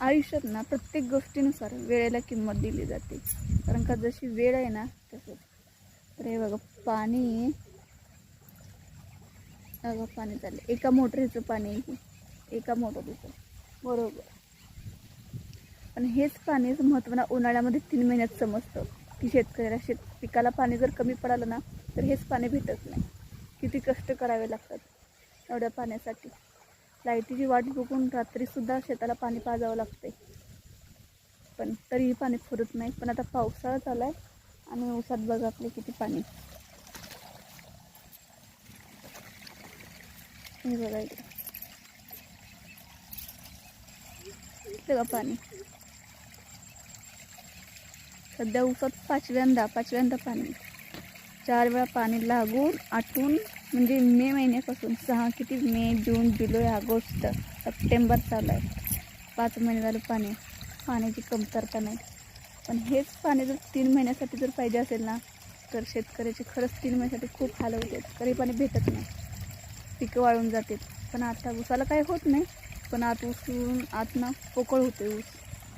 आयुष्यात ना प्रत्येक गोष्टीनुसार वेळेला किंमत दिली जाते. कारण का जशी वेळ आहे ना तसंच. तर हे बघा पाणी. बघा पाणी चाललं एका मोटरीचं पाणी एका मोटरीचं. बरोबर. पण हेच पाणीच महत्त्व ना उन्हाळ्यामध्ये तीन महिन्यात समजतं. की शेतकऱ्याला शेत पिकाला पाणी जर कमी पडालं ना तर हेच पाणी भेटत नाही. किती कष्ट करावे लागतात एवढ्या पाण्यासाठी. लाईटीची वाट बघून रात्रीसुद्धा शेताला पाणी पाजावं लागते पण तरीही पाणी फुरत नाही. पण आता पावसाळा चालू आहे आणि ऊसात बघा आपले किती पाणी. हे बघा इकडे. इकडे बघा पाणी. सध्या ऊसात पाचव्यांदा पाचव्यांदा पाणी. चार वेळा पाणी लागून आटून म्हणजे मे महिन्यापासून सहा किती मे जून जुलै ऑगस्ट सप्टेंबर चालू आहे. पाच महिने झालं पाणी पाण्याची कमतरता नाही. पण हेच पाणी जर तीन महिन्यासाठी जर पाहिजे असेल ना तर शेतकऱ्याचे खरंच तीन महिन्यासाठी खूप हाल होते तरी पाणी भेटत नाही. पिकं वाळून जातील पण आता ऊसाला काही होत नाही. पण आत उसून आत ना पोकळ होते ऊस.